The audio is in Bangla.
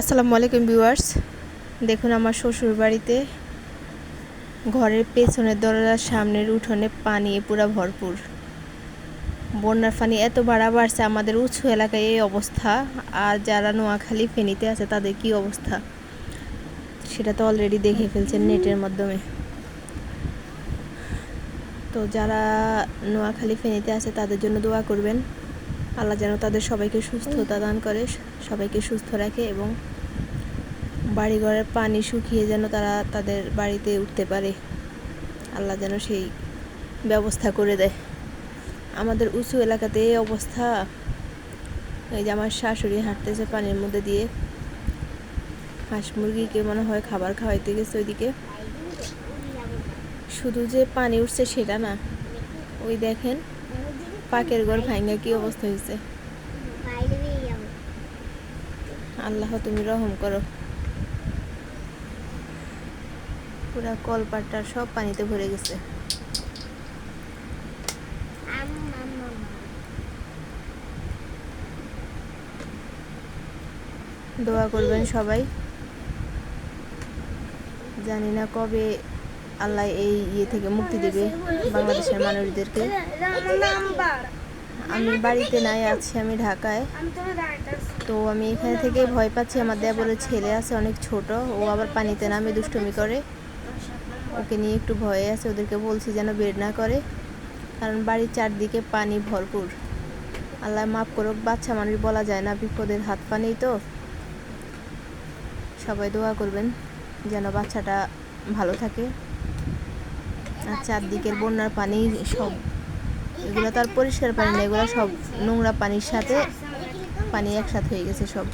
আসসালামু আলাইকুম ভিউয়ার্স। দেখুন আমার শ্বশুর বাড়িতে ঘরের পেছনের দরজার সামনের উঠোনে পানি পুরা ভরপুর। বন্যার পানি এত বাড়া বাড়ছে আমাদের উঁচু এলাকায় এই অবস্থা, আর যারা নোয়াখালী ফেনীতে আছে তাদের কি অবস্থা? সেটা তো অলরেডি দেখে ফেলছেন নেটের মাধ্যমে। তো যারা নোয়াখালী ফেনীতে আছে তাদের জন্য দোয়া করবেন। আল্লাহ যেন তাদের সবাইকে সুস্থতা দান করে, সবাইকে সুস্থ রাখে এবং বাড়িঘরের পানি শুকিয়ে যেন তারা তাদের বাড়িতে উঠতে পারে। আল্লাহ যেন সেই ব্যবস্থা করে দেয়। আমাদের উঁচু এলাকাতে এই অবস্থা। এই যে আমার শাশুড়ি হাঁটতেছে পানির মধ্যে দিয়ে। হাঁস মুরগিকে মনে হয় খাবার খাওয়াইতে গেছে ওইদিকে। শুধু যে পানি উঠছে সেটা না। ওই দেখেন পাকের ঘর ভাঙ্গা কি অবস্থা হয়েছে? আল্লাহ, তুমি রহম করো। পুরা কলপাটটা সব পানিতে ভরে গেছে। দোয়া করবেন সবাই। জানি না কবে আল্লাহ এই ইয়ে থেকে মুক্তি দেবে বাংলাদেশের মানুষদেরকে। আমি বাড়িতে নাই, আছি আমি ঢাকায়। তো আমি এখানে থেকে ভয় পাচ্ছি, আমার দেবরের ছেলে আছে, অনেক ছোট, ও আবার পানিতে নামে দুষ্টুমি করে। ওকে নিয়ে একটু ভয়ে আছে, ওদেরকে বলছি যেন বের না করে, কারণ বাড়ির চারদিকে পানি ভরপুর। আল্লাহ মাফ করুক, বাচ্চা মানুষ বলা যায় না, বিপদের হাত পানি তো। সবাই দোয়া করবেন যেন বাচ্চাটা ভালো থাকে। চারদিকের বন্যার পানি সব, এগুলো তো আর পরিষ্কার পানি না, এগুলো সব নোংরা পানির সাথে পানি একসাথে হয়ে গেছে সব।